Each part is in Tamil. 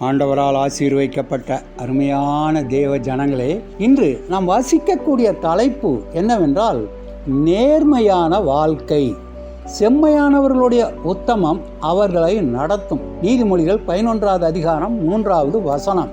ஆண்டவரால் ஆசீர்வைக்கப்பட்ட அருமையான தேவ ஜனங்களே இன்று நாம் வாசிக்கக்கூடிய தலைப்பு என்னவென்றால் நேர்மையான வாழ்க்கை. செம்மையானவர்களுடைய உத்தமம் அவர்களை நடத்தும். நீதிமொழிகள் பதினொன்றாவது அதிகாரம் மூன்றாவது வசனம்.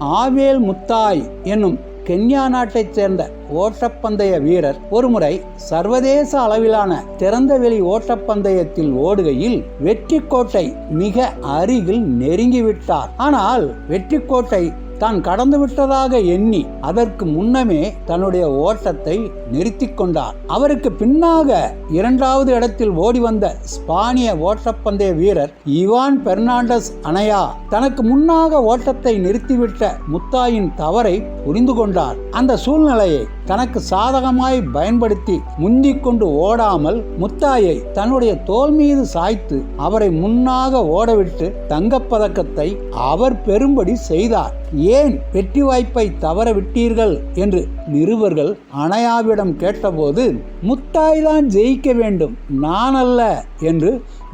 ஆவேல் முத்தாய் என்னும் கென்யா நாட்டைச் சேர்ந்த ஓட்டப்பந்தய வீரர் ஒருமுறை சர்வதேச அளவிலான திறந்தவெளி ஓட்டப்பந்தயத்தில் ஓடுகையில் வெற்றி கோட்டை மிக அருகில் நெருங்கிவிட்டார். ஆனால் வெற்றி கோட்டை தான் கடந்து விட்டதாக எண்ணி அதற்கு முன்னமே தன்னுடைய ஓட்டத்தை நிறுத்தி கொண்டார். அவருக்கு பின்னாக இரண்டாவது இடத்தில் ஓடி வந்த ஸ்பானிய ஓட்டப்பந்தய வீரர் இவான் பெர்னாண்டஸ் அணையா தனக்கு முன்னாக ஓட்டத்தை நிறுத்திவிட்ட முத்தாயின் தவறை புரிந்து கொண்டார். அந்த சூழ்நிலையை தனக்கு சாதகமாய் பயன்படுத்தி முந்திக் கொண்டு ஓடாமல் முத்தாயை தன்னுடைய தோல் மீது சாய்த்து அவரை முன்னாக ஓடவிட்டு தங்கப்பதக்கத்தை அவர் பெறும்படி செய்தார். ஏன் வெற்றி வாய்ப்பை தவற விட்டீர்கள் என்று நிருபர்கள் அணையாவிடம் கேட்டபோது முத்தாய் தான் ஜெயிக்க வேண்டும் நான் அல்ல என்று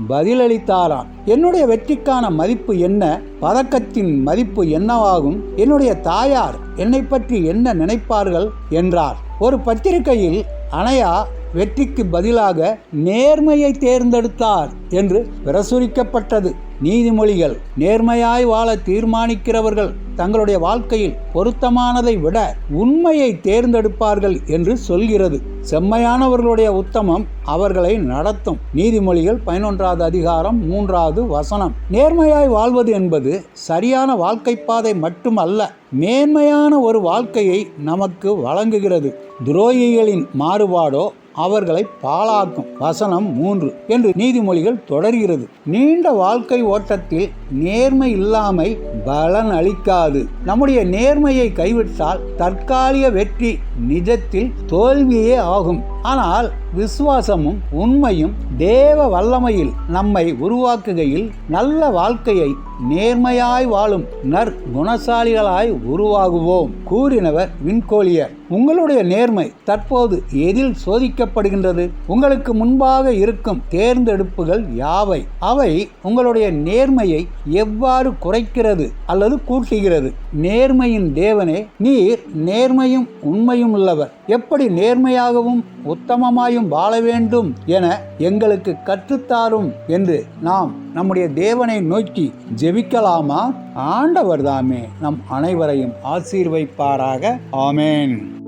பதிலளித்தாராம். என்னுடைய வெற்றிக்கான மதிப்பு என்ன? பதக்கத்தின் மதிப்பு என்னவாகும்? என்னுடைய தாயார் என்னை பற்றி என்ன நினைப்பார்கள்? என்றார். ஒரு பத்திரிகையில் அணையா வெற்றிக்கு பதிலாக நேர்மையை தேர்ந்தெடுத்தார் என்று பிரசுரிக்கப்பட்டது. நீதிமொழிகள் நேர்மையாய் வாழ தீர்மானிக்கிறவர்கள் தங்களுடைய வாழ்க்கையில் பொருத்தமானதை விட உண்மையை தேர்ந்தெடுப்பார்கள் என்று சொல்கிறது. செம்மையானவர்களுடைய உத்தமம் அவர்களை நடத்தும். நீதிமொழிகள் பதினொன்றாவது அதிகாரம் மூன்றாவது வசனம். நேர்மையாய் வாழ்வது என்பது சரியான வாழ்க்கை பாதை மட்டுமல்ல மேன்மையான ஒரு வாழ்க்கையை நமக்கு வழங்குகிறது. துரோகிகளின் மாறுபாடோ அவர்களை பாழாக்கும். வசனம் மூன்று. என்று நீதிமொழிகள் தொடர்கிறது. நீண்ட வாழ்க்கை ஓட்டத்தில் நேர்மை இல்லாமை பலன் அளிக்காது. நம்முடைய நேர்மையை கைவிட்டால் தற்காலிக வெற்றி நிஜத்தில் தோல்வியே ஆகும். ஆனால் விசுவாசமும் உண்மையும் தேவ வல்லமையில் நம்மை உருவாக்குகையில் நல்ல வாழ்க்கையை நேர்மையாய் வாழும் நற்குணசாலிகளாய் உருவாகுவோம் கூறினவர் விண்கோலியர் உங்களுடைய நேர்மை தற்போது எதில் சோதிக்கப்படுகின்றது? உங்களுக்கு முன்பாக இருக்கும் தேர்ந்தெடுப்புகள் யாவை? அவை உங்களுடைய நேர்மையை எவ்வாறு குறைக்கிறது அல்லது கூட்டுகிறது? நேர்மையின் தேவனே நீர் நேர்மையும் உண்மையும் உள்ளவர். எப்படி நேர்மையாகவும் உத்தமமாயும் வாழ வேண்டும் என எங்களுக்கு கற்றுத்தாரும் என்று நாம் நம்முடைய தேவனை நோக்கி ஜெபிக்கலாமா? ஆண்டவர் தாமே நம் அனைவரையும் ஆசீர்வைப்பாராக. ஆமேன்.